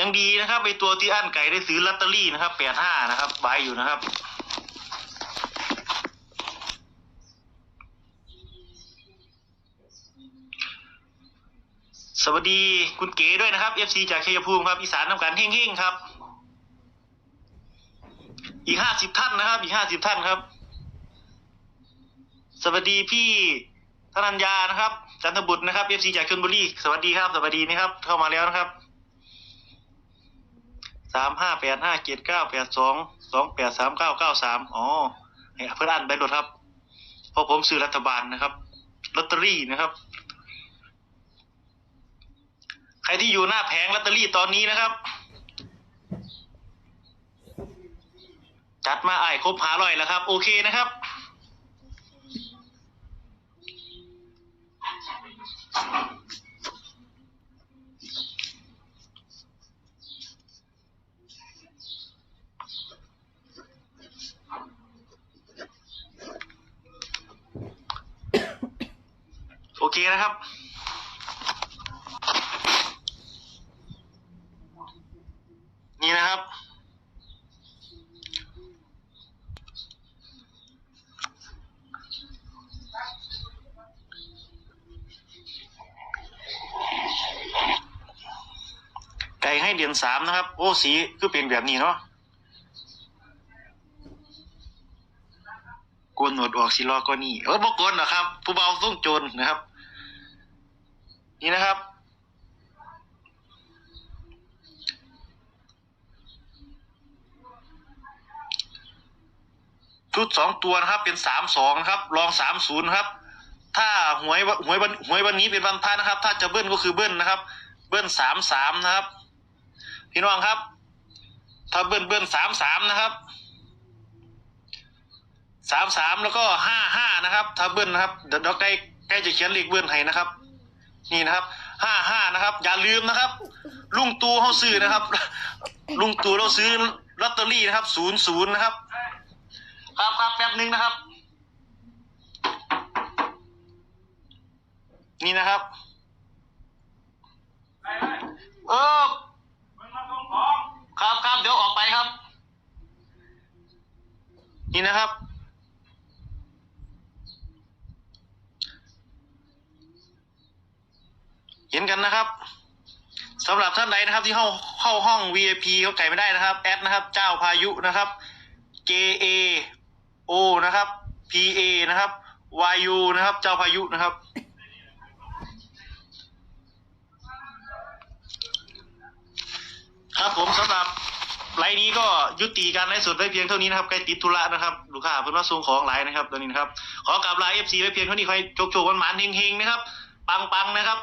ยังดีนะครับไอตัวที่อั้นไก่ได้ซื้อลอตเตอรี่นะครับแปดห้านะครับไว้อยู่นะครับสวัสดีคุณเก๋ด้วยนะครับ FC จากชัยภูมิครับอีสานน้ำกันเฮ่งๆครับ อีกห้าสิบท่านนะครับ อีกห้าสิบท่านครับ สวัสดีพี่ธนัญญานะครับ จันทบุตรนะครับ FC จากชลบุรีสวัสดีครับ สวัสดีนะครับ เข้ามาแล้วนะครับ สามห้าแปดห้าเจ็ดเก้าแปดสองสองแปดสามเก้าเก้าสามอ๋อเพื่อนอ่านไปรถครับเพราะผมซื้อรัฐบาลนะครับลอตเตอรี่นะครับ ใครที่อยู่หน้าแผงลอตเตอรี่ตอนนี้นะครับ จัดมาไอ้ครบหาร้อยแล้วครับ โอเคนะครับ โอเคนะครับ นี่นะครับ ไก่ให้เดือนสามนะครับ โอ้สีคือเป็นแบบนี้เนาะโกนหนวดออกสิรอก็นี่เออบ่โกนหรอกครับ ผู้เบาต้งโจรนะครับ นี่นะครับ ชุดสองตัวนะครับ เป็นสามสองนะครับรองสามศูนย์ครับ ถ้าหวยหวยวันหวยวันนี้เป็นวันพระนะครับ ถ้าจะเบิ้ลก็คือเบิ้ลนะครับ เบิ้ลสามสามนะครับ พี่น้องครับ ถ้าเบิ้ลเบิ้ลสามสามนะครับสามสามแล้วก็ห้าห้านะครับ ถ้าเบิ้ลนะครับเดี๋ยวใกล้ใกล้จะเขียนเลขเบิ้ลให้นะครับ นี่นะครับห้าห้านะครับ อย่าลืมนะครับ ลุงตูเขาซื้อนะครับ ลุงตูเราซื้อลอตเตอรี่นะครับศูนย์ศูนย์นะครับ ครับครับแป๊บหนึ่งนะครับ นี่นะครับ เออครับครับเดี๋ยวออกไปครับ นี่นะครับ เห็นกันนะครับสำหรับท่านใดนะครับที่เข้าเข้าห้อง VIP เขาไก่ไม่ได้นะครับแอดนะครับ เจ้าพายุนะครับ J A O นะครับ P A นะครับ Y U นะครับ เจ้าพายุนะครับครับผมสำหรับไลน์นี้ก็ยุติการไลฟ์สดไว้เพียงเท่านี้นะครับใกล้ติดธุระนะครับลูกค้าเพิ่นมาส่งของไลน์นะครับตอนนี้นะครับ ขอกลับลาเอฟซีไว้เพียงเท่านี้ใครโชคโชควันหมานๆเฮงๆนะครับ ปังๆนะครับ